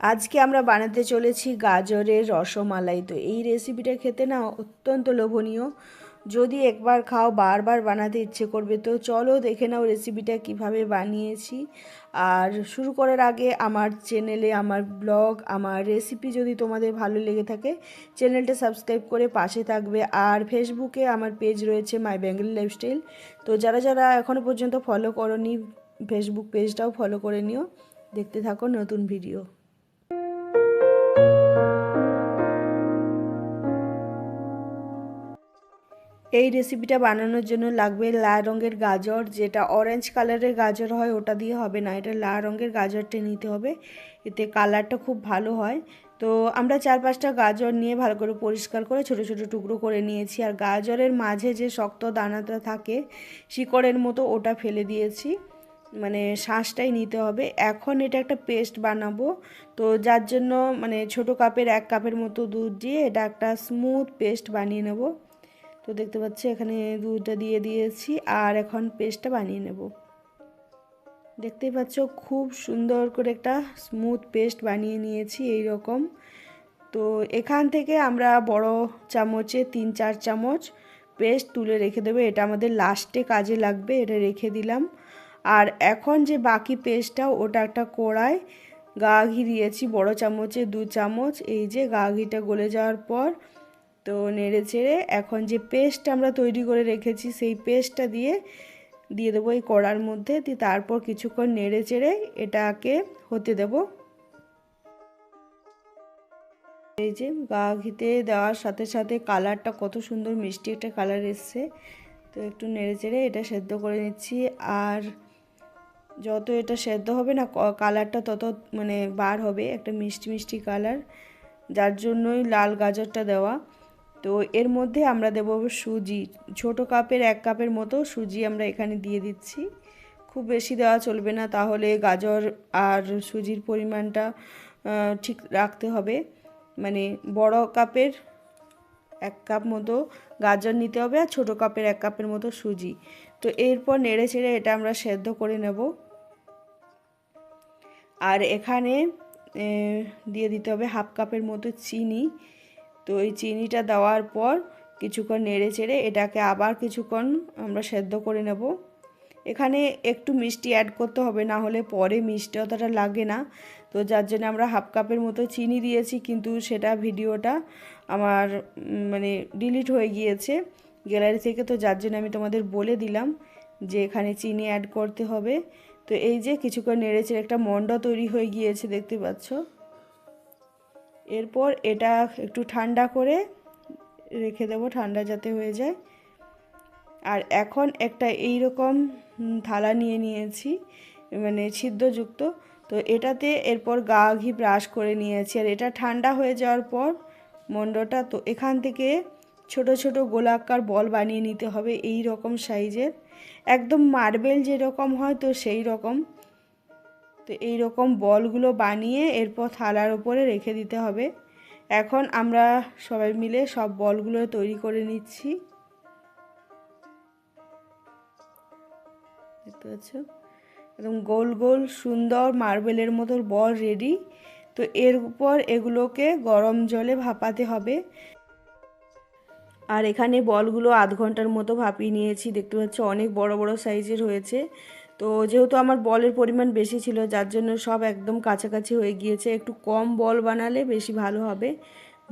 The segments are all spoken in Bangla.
আজকে আমরা বানাতে চলেছি গাজরের রসমালাই। তো এই রেসিপিটা খেতে না অত্যন্ত লোভনীয়। যদি একবার খাও, বারবার বানাতে ইচ্ছে করবে। তো চলো দেখে নাও রেসিপিটা কীভাবে বানিয়েছি। আর শুরু করার আগে আমার চ্যানেলে আমার ব্লগ আমার রেসিপি যদি তোমাদের ভালো লেগে থাকে চ্যানেলটা সাবস্ক্রাইব করে পাশে থাকবে। আর ফেসবুকে আমার পেজ রয়েছে মাই বেঙ্গলি লাইফস্টাইল তো যারা যারা এখনও পর্যন্ত ফলো করনি ফেসবুক পেজটাও ফলো করে নিও। দেখতে থাকো নতুন ভিডিও এই রেসিপিটা বানানোর জন্য লাগবে লাল রঙের গাজর, যেটা অরেঞ্জ কালারের গাজর হয়, ওটা দিয়ে হবে না। এটা লাল রঙের গাজরটা নিতে হবে। এতে কালারটা খুব ভালো হয়। তো আমরা চার পাঁচটা গাজর নিয়ে ভালো করে পরিষ্কার করে ছোট ছোট টুকরো করে নিয়েছি। আর গাজরের মাঝে যে শক্ত দানাটা থাকে, শিকড়ের মতো ওটা ফেলে দিয়েছি। মানে শাঁসটাই নিতে হবে। এখন এটা একটা পেস্ট বানাবো। তো যার জন্য মানে ছোট কাপের এক কাপের মতো দুধ দিয়ে এটা একটা স্মুথ পেস্ট বানিয়ে নেব। তো দেখতে পাচ্ছি এখানে দুধটা দিয়ে দিয়েছি আর এখন পেস্টটা বানিয়ে নেব। দেখতেই পাচ্ছ খুব সুন্দর করে একটা স্মুথ পেস্ট বানিয়ে নিয়েছি এই রকম তো এখান থেকে আমরা বড় চামচে তিন চার চামচ পেস্ট তুলে রেখে দেবো। এটা আমাদের লাস্টে কাজে লাগবে, এটা রেখে দিলাম। আর এখন যে বাকি পেস্টটা, ওটা একটা কড়ায় গা ঘি দিয়েছি, বড় চামচে দু চামচ, এই যে গা ঘিটা গলে যাওয়ার পর তো নেড়ে চেড়ে এখন যে পেস্ট আমরা তৈরি করে রেখেছি, সেই পেস্টটা দিয়ে দিয়ে দেবো এই কড়ার মধ্যে, দিয়ে তারপর কিছুক্ষণ নেড়ে চেড়ে এটাকে হতে দেব। এই যে গা ঘিতে দেওয়ার সাথে সাথে কালারটা কত সুন্দর মিষ্টি একটা কালার এসছে, তো একটু নেড়ে চেড়ে এটা সেদ্ধ করে নিচ্ছি। আর যত এটা সেদ্ধ হবে না কালারটা তত মানে বার হবে, একটা মিষ্টি মিষ্টি কালার। যার জন্যই লাল গাজরটা দেওয়া। তো এর মধ্যে আমরা দেবো সুজি। ছোট কাপের এক কাপের মতো সুজি আমরা এখানে দিয়ে দিচ্ছি। খুব বেশি দেওয়া চলবে না, তাহলে গাজর আর সুজির পরিমাণটা ঠিক রাখতে হবে। মানে বড় কাপের এক কাপ মতো গাজর নিতে হবে আর ছোটো কাপের এক কাপের মতো সুজি। তো এরপর নেড়ে চেড়ে এটা আমরা সেদ্ধ করে নেব। আর এখানে দিয়ে দিতে হবে হাফ কাপের মতো চিনি। তো এই চিনিটা দেওয়ার পর কিছুক্ষণ নেড়ে চেড়ে এটাকে আবার কিছুক্ষণ আমরা সেদ্ধ করে নেব। এখানে একটু মিষ্টি অ্যাড করতে হবে, না হলে পরে মিষ্টি অতটা লাগে না। তো যার জন্য আমরা হাফ কাপের মতো চিনি দিয়েছি, কিন্তু সেটা ভিডিওটা আমার মানে ডিলিট হয়ে গিয়েছে। গ্যালারি থেকে তো যার জন্য আমি তোমাদের বলে দিলাম যে এখানে চিনি অ্যাড করতে হবে। তো এই যে কিছুক্ষণ নেড়েছে একটা মন্ড তৈরি হয়ে গিয়েছে, দেখতে পাচ্ছ? এরপর এটা একটু ঠান্ডা করে রেখে দেবো, ঠান্ডা যাতে হয়ে যায়। আর এখন একটা এই রকম থালা নিয়ে নিয়েছি মানে ছিদ্রযুক্ত। তো এটাতে এরপর গা ঘি ব্রাশ করে নিয়েছি। আর এটা ঠান্ডা হয়ে যাওয়ার পর মন্ডটা, তো এখান থেকে ছোট ছোট গোলাকার বল বানিয়ে নিতে হবে এই রকম সাইজের। একদম মার্বেল যেরকম হয় তো সেই রকম। তো এই রকম বলগুলো বানিয়ে এরপর থালার ওপরে রেখে দিতে হবে। এখন আমরা সবাই মিলে সব বলগুলো তৈরি করে নিচ্ছি। একদম গোল গোল সুন্দর মার্বেলের মতো বল রেডি। তো এর উপর এগুলোকে গরম জলে ভাপাতে হবে। আর এখানে বলগুলো আধ ঘণ্টার মতো ভাপিয়ে নিয়েছি। দেখতে পাচ্ছ অনেক বড় বড় সাইজের হয়েছে। তো যেহেতু আমার বলের পরিমাণ বেশি ছিল, যার জন্য সব একদম কাছাকাছি হয়ে গিয়েছে। একটু কম বল বানালে বেশি ভালো হবে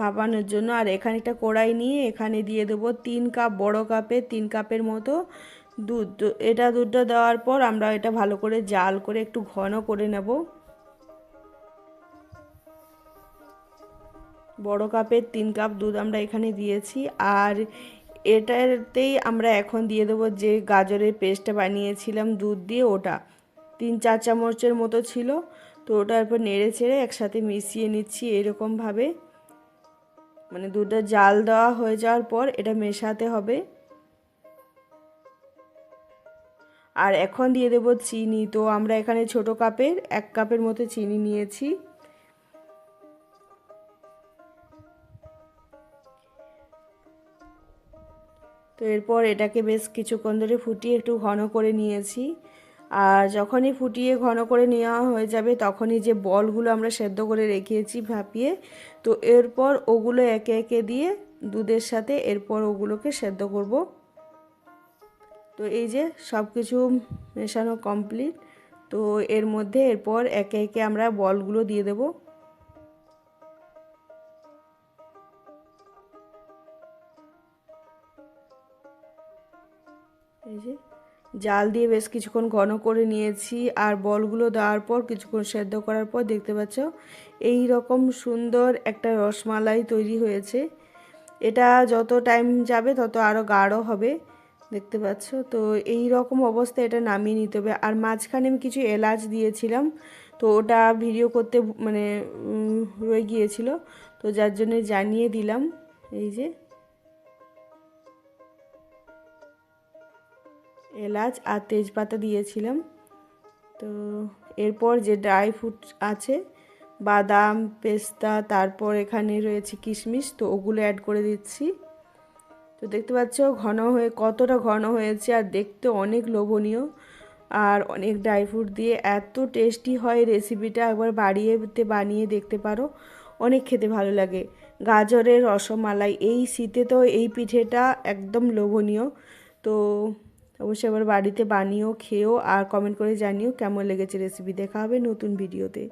ভাপানোর জন্য। আর এখানে একটা কড়াই নিয়ে এখানে দিয়ে দেবো তিন কাপ বড় কাপে তিন কাপের মতো দুধ। এটা দুধটা দেওয়ার পর আমরা এটা ভালো করে জাল করে একটু ঘন করে নেব। বড় কাপের তিন কাপ দুধ আমরা এখানে দিয়েছি। আর এটাতেই আমরা এখন দিয়ে দেবো যে গাজরের পেস্টটা বানিয়েছিলাম দুধ দিয়ে, ওটা। তিন, চার চামচের মতো ছিল। তো ওটার পর নেড়ে চেড়ে একসাথে মিশিয়ে নিচ্ছি এরকমভাবে। মানে দুধটা জাল দেওয়া হয়ে যাওয়ার পর এটা মেশাতে হবে। আর এখন দিয়ে দেবো চিনি। তো আমরা এখানে ছোট কাপের, এক কাপের মতো চিনি নিয়েছি। এরপর এটাকে বেশ কিছুক্ষণ ধরে ফুটিয়ে একটু ঘন করে নিয়েছি। আর যখনই ফুটিয়ে ঘন করে নেওয়া হয়ে যাবে তখনই যে বলগুলো আমরা সেদ্ধ করে রেখেছি ভাপিয়ে, তো এরপর ওগুলো একে একে দিয়ে দুধের সাথে এরপর ওগুলোকে সেদ্ধ করব। তো এই যে সব কিছু মেশানো কমপ্লিট তো এর মধ্যে এরপর একে একে আমরা বলগুলো দিয়ে দেব। এই যে, জাল দিয়ে বেশ কিছুক্ষণ ঘন করে নিয়েছি আর বলগুলো দেওয়ার পর, কিছুক্ষণ সেদ্ধ করার পর দেখতে পাচ্ছ, এই রকম সুন্দর একটা রসমালাই তৈরি হয়েছে। এটা যত টাইম যাবে, তত আরও গাঢ় হবে, দেখতে পাচ্ছ। তো এই রকম অবস্থায় এটা নামিয়ে নিতে হবে। আর মাঝখানে আমি কিছু এলাচ দিয়েছিলাম, তো ওটা ভিডিও করতে মানে রয়ে গিয়েছিল। তো যার জন্য জানিয়ে দিলাম, এই যে। এলাচ আর তেজপাতা দিয়েছিলাম। তো এরপর যে ড্রাই ফ্রুট আছে, বাদাম, পেস্তা, তারপর এখানে রয়েছে কিশমিশ, তো ওগুলো অ্যাড করে দিচ্ছি। তো দেখতে পাচ্ছ, ঘন হয়ে কতটা ঘন হয়েছে আর দেখতে অনেক লোভনীয়। আর অনেক ড্রাই ফ্রুট দিয়ে এত টেস্টি হয় রেসিপিটা, একবার বাড়িয়েতে বানিয়ে দেখতে পারো। অনেক খেতে ভালো লাগে। গাজরের রসমালাই, এই শীতে তো এই পিঠেটা একদম লোভনীয়। তো অবশ্যই আবার বাড়িতে বানিয়েও খেয়েও আর কমেন্ট করে জানিও কেমন লেগেছে রেসিপি দেখা হবে নতুন ভিডিওতে